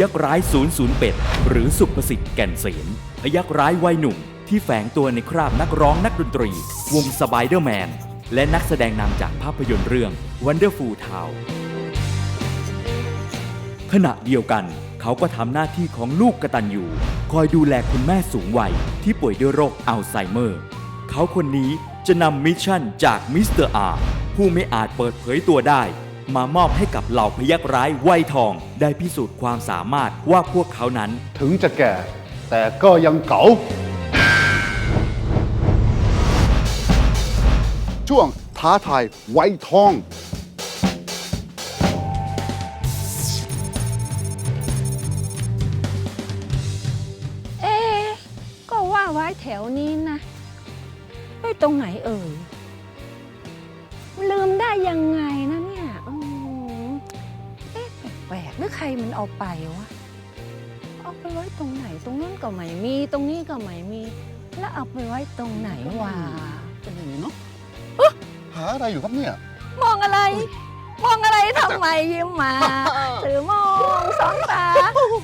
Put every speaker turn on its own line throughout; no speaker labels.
ยักร้าย 008เป็ดหรือสุประสิทธิ์แก่นเสนพยักร้ายวัยหนุ่ม ที่แฝงตัวในคราบนักร้องนักดนตรี วงสไปเดอร์แมน และนักแสดงนำจากภาพยนตร์เรื่อง Wonderful Town ขณะเดียวกันเขาก็ทำหน้าที่ของลูกกระตัญญูคอยดูแลคุณแม่สูงวัย ที่ป่วยด้วยโรคอัลไซเมอร์ เขาคนนี้จะนำมิชชั่นจากมิสเตอร์อาร์ผู้ไม่อาจเปิดเผยตัวได้ มามอบให้กับเหล่าพยักร้ายวัยทอง ได้พิสูจน์ความสามารถว่าพวกเขานั้น
ถึงจะแก่ แต่ก็ยังเก๋าช่วงท้าทายไว้ทอง
เอ๊ะก็ว่าไว้แถวนี้นะไอ้ยตรงไหนเอ่ยลืมได้ยังไง รือใครมันเอาไปวะ เอาไปไว้ตรงไหนตรงนั้นก็ไม่มีตรงนี้ก็ไม่มี แล้วเอาไปไว้ตรงไหนวะ
ก็ไม่มีเนาะหาอะไรอยู่ครับเนี่ย
มองอะไร มองอะไรทำไมยิ้มมาถือมองสองตา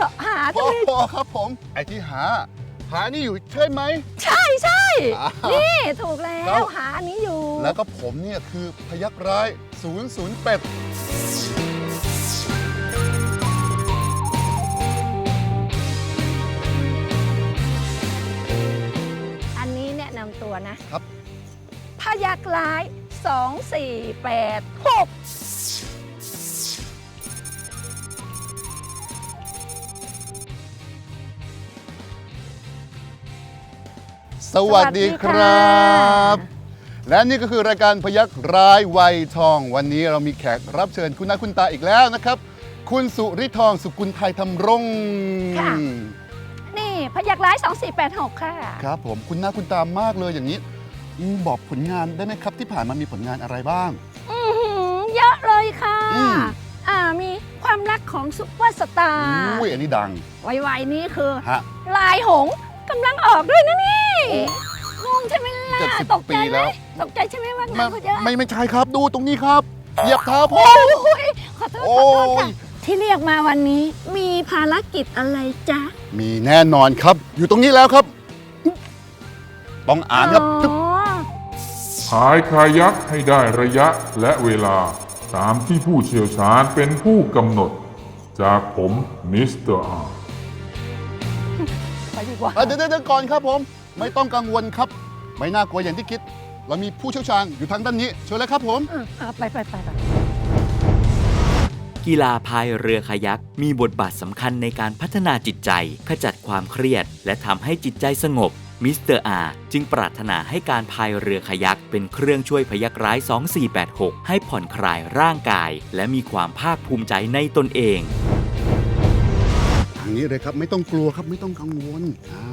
สอหา
พ
ทำ
อ
ไม
พอครับผม ไอ้ที่หา หานี่อยู่ใช่ไหม
ใช่ใช่
อ่า
นี่ ถูกแล้
แล้ว ว
หาอันนี้อยู่
แล้วก็ผมเนี่ยคือพยักร้าย 008เป็ด
นะนำตัวนะ ครับพยักร้าย 2 4 8 6
สวัสดีครับ และนี่ก็คือรายการพยักร้ายวัยทอง วันนี้เรามีแขกรับเชิญคุณหน้าคุณตาอีกแล้วนะครับ คุณสุริทองสุกุลไทยทำรง
ค่ะนี่ พยักร้าย 2 4 8 6 ค่ะ
ครับผมคุณหน้าคุณตามากเลยอย่างนี้อืมบอกผลงานได้ไหมครับ ที่ผ่านมามีผลงานอะไรบ้าง
อือหือเยอะเลยค่ะ
อืม
อ่า มีความรักของซุปเปอร์สตาร์
อุ้ยอันนี้ดัง
ไวๆนี้คือ
ฮะ
ลายหงส์กำลังออกด้วยนะนี่งงใช่ไหมล่ะ
เจ็ดสิบ
ตกใจ
ปี
ไห
แล้
ม
ว
ตกใจใช่ไหมว่า
ไม่
งานเขาเยอะ
ไม่ไม่ใช่ครับดูตรงนี้ครับเหยียบเท้าผ
โอ้
ม
ยขอโทษ
โอ้
ขอโทษ
ย
ค่ะที่เรียกมาวันนี้มีภารกิจอะไรจ๊ะ
มีแน่นอนครับ อยู่ตรงนี้แล้วครับ ต้องอ่านครับ
อ๋อ
พายคายักให้ได้ระยะและเวลา ตามที่ผู้เชี่ยวชาญเป็นผู้กำหนด จากผมมิสเตอร์อาร์
ไปดีกว่า
อะเดี๋ยวเดี๋ยวเดี๋ยวก่อนครับผม ไม่ต้องกังวลครับ ไม่น่ากลัวอย่างที่คิด เรามีผู้เชี่ยวชาญอยู่ทางด้านนี้ เชิญเลยครับผม
เออเอาไปไปไปไป
กีฬาพายเรือคายัก มีบทบาทสำคัญในการพัฒนาจิตใจ ขจัดความเครียด และทำให้จิตใจสงบมิสเตอร์อาจึงปรารถนาให้การพายเรือคายักเป็นเครื่องช่วยพยักร้าย 2486 ให้ผ่อนคลายร่างกาย และมีความภาคภูมิใจในตนเอง
ทางนี้เลยครับไม่ต้องกลัวครับไม่ต้องกังวลอ่า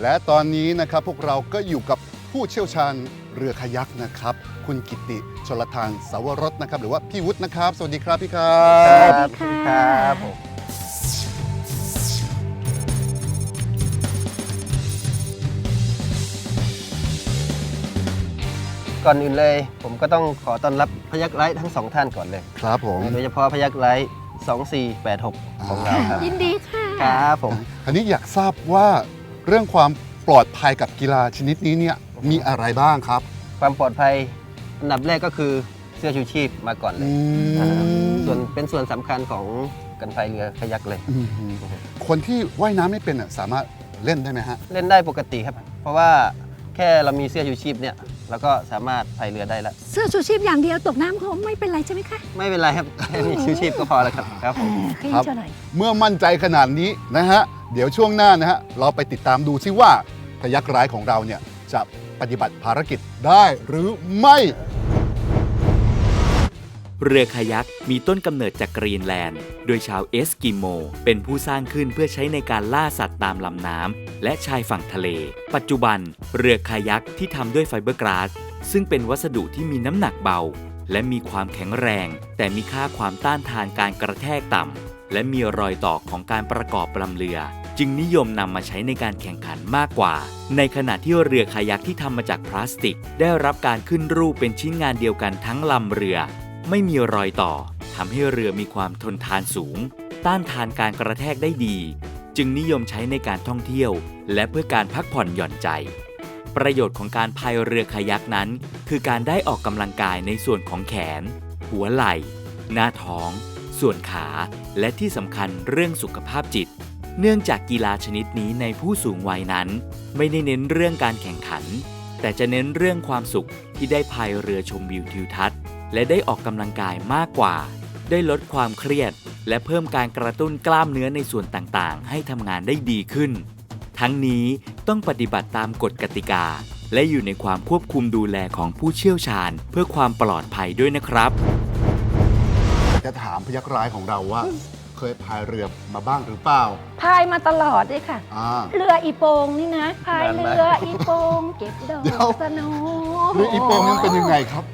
และตอนนี้นะครับพวกเราก็อยู่กับผู้เชี่ยวชาญ เรือขยักนะครับ คุณกิติชลทานสาวรสนะครับ หรือว่าพี่วุฒินะครับ สวัสดีครับพี่ครับ
สวัสดีครับผม
ก่อนอื่นเลย ผมก็ต้องขอต้อนรับพยักไร้ทั้งสองท่านก่อนเลย
ครับผม
โดยเฉพาะพยักไร้2486 ของเราครั
ยินดีค่ะ
ครับผม
อันนี้อยากทราบว่าเรื่องความปลอดภัยกับกีฬาชนิดนี้เนี่ย มีอะไรบ้างครับ
ความปลอดภัยอันดับแรกก็คือเสื้อชูชีพมาก่อนเล
อื
ยอ่ามส่วนเป็นส่วนสำคัญของการพายเรือคายักเลย
อืมคนที่ว่ายน้ำไม่เป็นอะสามารถเล่นได้ไหมฮะ
เล่นได้ปกติครับ เพราะว่าแค่เรามีเสื้อชูชีพเนี่ยเราก็สามารถพายเรือได้แล้ว
เสื้อชูชีพอย่างเดียวตกน้ำคงไม่เป็นไรใช่ไหมคะ
ไม่เป็นไรครับ แค่มีชูชีพก็พอแล้วครับครับผม
แค่
ครั
นี้
บ
เท่าไหร่อย
เมื่อมั่นใจขนาดนี้นะฮะ เดี๋ยวช่วงหน้านะฮะ เราไปติดตามดูซิว่าพยักร้ายของเราเนี่ยจะ ปฏิบัติภารกิจได้หรือไม่
เรือคายักมีต้นกำเนิดจากกรีนแลนด์ โดยชาวเอสกิโม เป็นผู้สร้างขึ้นเพื่อใช้ในการล่าสัตว์ตามลำน้ำและชายฝั่งทะเล ปัจจุบัน เรือคายักที่ทำด้วยไฟเบอร์กลาสซึ่งเป็นวัสดุที่มีน้ำหนักเบา และมีความแข็งแรง แต่มีค่าความต้านทานการกระแทกต่ำและมีรอยต่อของการประกอบลำเรือ จึงนิยมนำมาใช้ในการแข่งขันมากกว่า ในขณะที่เรือคายักที่ทำมาจากพลาสติก ได้รับการขึ้นรูปเป็นชิ้นงานเดียวกันทั้งลำเรือ ไม่มีรอยต่อทำให้เรือมีความทนทานสูง ต้านทานการกระแทกได้ดี จึงนิยมใช้ในการท่องเที่ยว และเพื่อการพักผ่อนหย่อนใจ ประโยชน์ของการพายเรือคายักนั้น คือการได้ออกกำลังกายในส่วนของแขน หัวไหล่ หน้าท้อง ส่วนขา และที่สำคัญเรื่องสุขภาพจิต เนื่องจากกีฬาชนิดนี้ในผู้สูงวัยนั้น ไม่ได้เน้นเรื่องการแข่งขัน แต่จะเน้นเรื่องความสุขที่ได้พายเรือชมวิวทิวทัศน์ และได้ออกกำลังกายมากกว่า ได้ลดความเครียด และเพิ่มการกระตุ้นกล้ามเนื้อในส่วนต่างๆ ให้ทำงานได้ดีขึ้น ทั้งนี้ต้องปฏิบัติตามกฎกติกา และอยู่ในความควบคุมดูแลของผู้เชี่ยวชาญ เพื่อความปลอดภัยด้วยนะครับ
จะถามพยักร้ายของเราว่า เคยพายเรือมาบ้างหรือเปล่า
พายมาตลอดเลยค่ะ
อ่า
เรืออีโปงนี่นะพายเรืออีโปงเก็บดอ
เดี๋ยว
กสโน
เรืออีโปงนั้นเป็นยังไงครับ